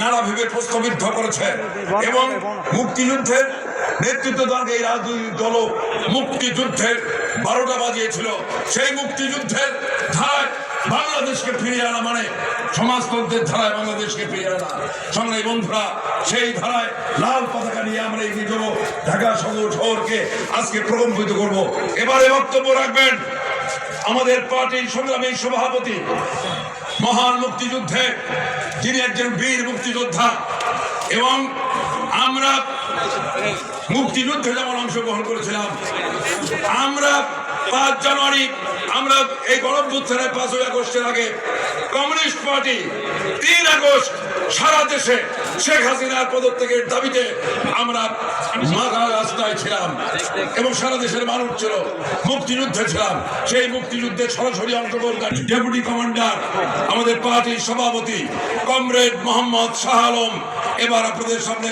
নানাভাবে প্রশ্নবিদ্ধ করেছে এবং মুক্তিযুদ্ধের নেতৃত্ব দলকে এই রাজনৈতিক দল মুক্তিযুদ্ধের বারোটা বাজিয়েছিল। সেই মুক্তিযুদ্ধের ধারায় বাংলাদেশকে ফিরিয়ে আনা মানে সমাজতন্ত্রের ধারায় বাংলাদেশকে ফিরিয়ে আনা। সংগ্রামী বন্ধুরা, সেই ধারায় লাল পতাকা নিয়ে আমরা এগিয়ে যাব। ঢাকা শহর শহরকে আজকে প্রকম্পিত করব। এবারে বক্তব্য রাখবেন আমাদের পার্টির সংগ্রামী সভাপতি মহান মুক্তিযুদ্ধে তিনি একজন বীর মুক্তিযোদ্ধা এবং আমরা মুক্তিযুদ্ধে যেমন অংশগ্রহণ করেছিলাম, আমরা পাঁচ জানুয়ারি আমরা এই গরম গণভ্যুত্থানের পাঁচই আগস্টের আগে কমিউনিস্ট পার্টি তিন আগস্ট সারা দেশে শেখ হাসিনার পদত্যাগের দাবিতে আমরা মাথা রাস্তায় ছিলাম এবং সারা দেশের মানুষ ছিল মুক্তিযুদ্ধে ছিলাম। সেই মুক্তিযুদ্ধে সরাসরি অংশগ্রহণকারী ডেপুটি কমান্ডার, আমাদের পার্টির সভাপতি কমরেড মোহাম্মদ শাহ আলম এবার আপনাদের সামনে